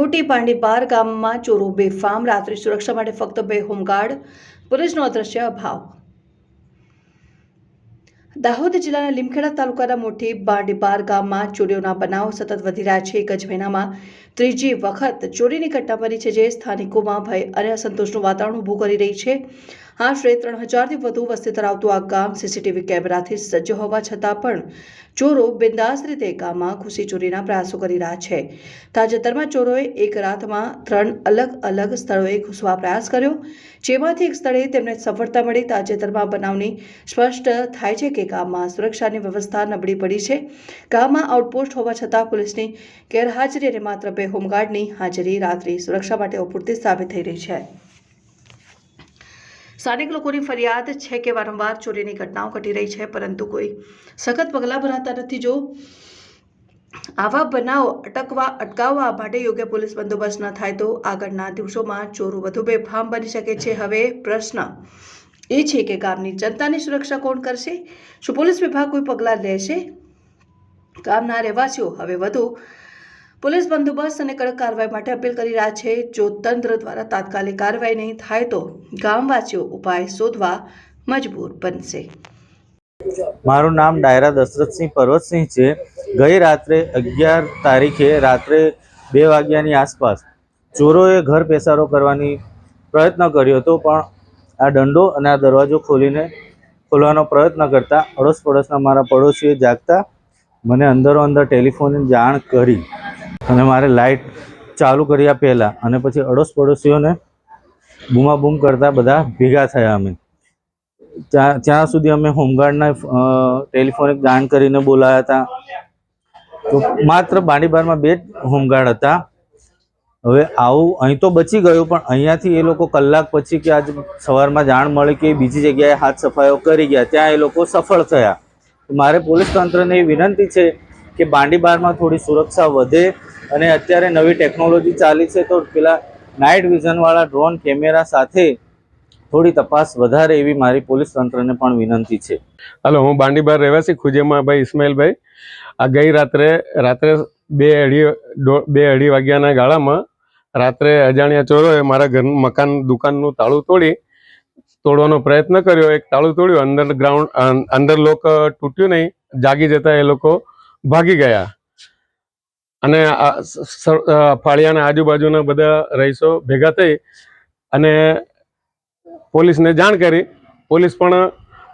મોટી પાંડીપાર ગામમાં ચોરો બેફામ. રાત્રિ સુરક્ષા માટે ફક્ત બે હોમગાર્ડ. પોલીસનો અદ્રશ્ય અભાવ. દાહોદ જિલ્લાના લીમખેડા તાલુકાના મોટી બાંડીપાર ગામમાં ચોરીઓના બનાવ સતત વધી રહ્યા છે. એક જ મહિનામાં ત્રીજી વખત ચોરીની ઘટના બની છે જે સ્થાનિકોમાં ભય અને અસંતોષનું વાતાવરણ ઊભું કરી રહી છે. આશરે ત્રણ હજારથી વધુ વસ્તી ધરાવતું આ ગામ સીસીટીવી કેમેરાથી સજ્જ હોવા છતાં પણ ચોરો બિંદાસ રીતે ગામમાં ઘૂસી ચોરીના પ્રયાસો કરી રહ્યા છે. તાજેતરમાં ચોરોએ એક રાતમાં ત્રણ અલગ અલગ સ્થળોએ ઘૂસવા પ્રયાસ કર્યો, જેમાંથી એક સ્થળે તેમને સફળતા મળી. તાજેતરમાં બનાવની સ્પષ્ટ થાય છે કે ગામમાં સુરક્ષાની વ્યવસ્થા નબળી પડી છે. ગામમાં આઉટપોસ્ટ હોવા છતાં પોલીસની ગેરહાજરી અને માત્ર બે હોમગાર્ડની હાજરી રાત્રિ સુરક્ષા માટે અપૂરતી સાબિત થઈ રહી છે. સ્થાનિક લોકોની ફરિયાદ છે કે વારંવાર ચોરીની ઘટનાઓ ઘટી રહી છે પરંતુ કોઈ સખત પગલાં ભરાતા નથી જો આવા બનાવો અટકવા અટકાવવા માટે યોગ્ય પોલીસ બંદોબસ્ત ન થાય તો આગળના દિવસોમાં ચોરો વધુ બેફામ બની શકે છે. હવે પ્રશ્ન એ છે કે ગામની જનતાની સુરક્ષા કોણ કરશે? શું પોલીસ વિભાગ કોઈ પગલાં લેશે? ગામના રહેવાસીઓ હવે વધુ પોલીસ બંદોબસ્ત અને કડક કાર્યવાહી માટે અપીલ કરી રહ્યા છે. જો તંત્ર દ્વારા તાત્કાલિક કાર્યવાહી નહીં થાય તો ગામવાસીઓ ઉપાય શોધવા મજબૂર બનશે. મારું નામ ડાયરા દશરથસિંહ પર્વતસિંહ છે. ગઈ રાત્રે અગિયાર તારીખે રાત્રે બે વાગ્યાની આસપાસ ચોરોએ ઘર પેસારો કરવાની પ્રયત્ન કર્યો હતો, પણ આ દંડો અને આ દરવાજો ખોલીને ખોલવાનો પ્રયત્ન કરતા અડોશ પડોશના મારા પડોશીએ જાગતા મને અંદરો અંદર ટેલિફોનની જાણ કરી. અને મારે લાઇટ ચાલુ કર્યા પહેલાં. અને પછી અડોશ પડોશીઓને બૂમાબૂમ કરતા બધા ભેગા થયા અમે. ત્યાં ત્યાં સુધી અમે હોમગાર્ડના ટેલિફોનિક જાણ કરીને બોલાયા હતા. તો માત્ર બાંડીબારમાં બે જ હોમગાર્ડ હતા. હવે આવું અહીં તો બચી ગયું, પણ અહીંયાથી એ લોકો કલાક પછી કે આજ સવારમાં જાણ મળી કે બીજી જગ્યાએ હાથ સફાઈઓ કરી ગયા, ત્યાં એ લોકો સફળ થયા. મારે પોલીસ તંત્રને એ વિનંતી છે કે બાંડીબારમાં થોડી સુરક્ષા વધે અને અત્યારે નવી ટેકનોલોજી ચાલી છે તો પેલા નાઇટ વિઝનવાળા ડ્રોન કેમેરા સાથે થોડી તપાસ વધારે એવી મારી પોલીસ તંત્રને પણ વિનંતી છે. હલો, હું બાંડીબાર રહેવાસી ખુજેમાભાઈ ઇસ્માઇલભાઈ. આ ગઈ રાત્રે રાત્રે બે અઢી બે અઢી વાગ્યાના ગાળામાં રાત્રે અજાણ્યા ચોરોએ મારા ઘર, મકાન, દુકાનનું તાળું તોડી, તોડવાનો પ્રયત્ન કર્યો. એક તાળું તોડ્યું અંદર ગ્રાઉન્ડ અંદર લોક તૂટ્યું નહીં, જાગી જતા એ લોકો ભાગી ગયા. અને ફાળિયાના આજુબાજુના બધા રહીશો ભેગા થઈ અને પોલીસને જાણ કરી. પોલીસ પણ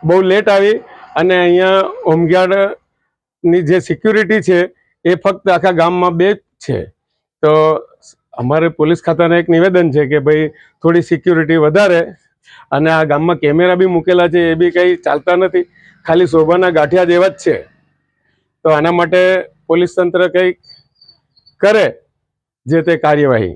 બહુ લેટ આવી અને અહીંયા હોમગાર્ડની જે સિક્યુરિટી છે એ ફક્ત આખા ગામમાં બે છે. તો અમારે પોલીસ ખાતાને એક નિવેદન છે કે ભાઈ થોડી સિક્યુરિટી વધારે અને આ ગામમાં કેમેરા બી મૂકેલા છે એ બી કંઈ ચાલતા નથી. ખાલી શોભાના ગાંઠિયા જેવા જ છે. તો આના માટે પોલીસ તંત્ર કંઈક કરે જે તે કાર્યવાહી.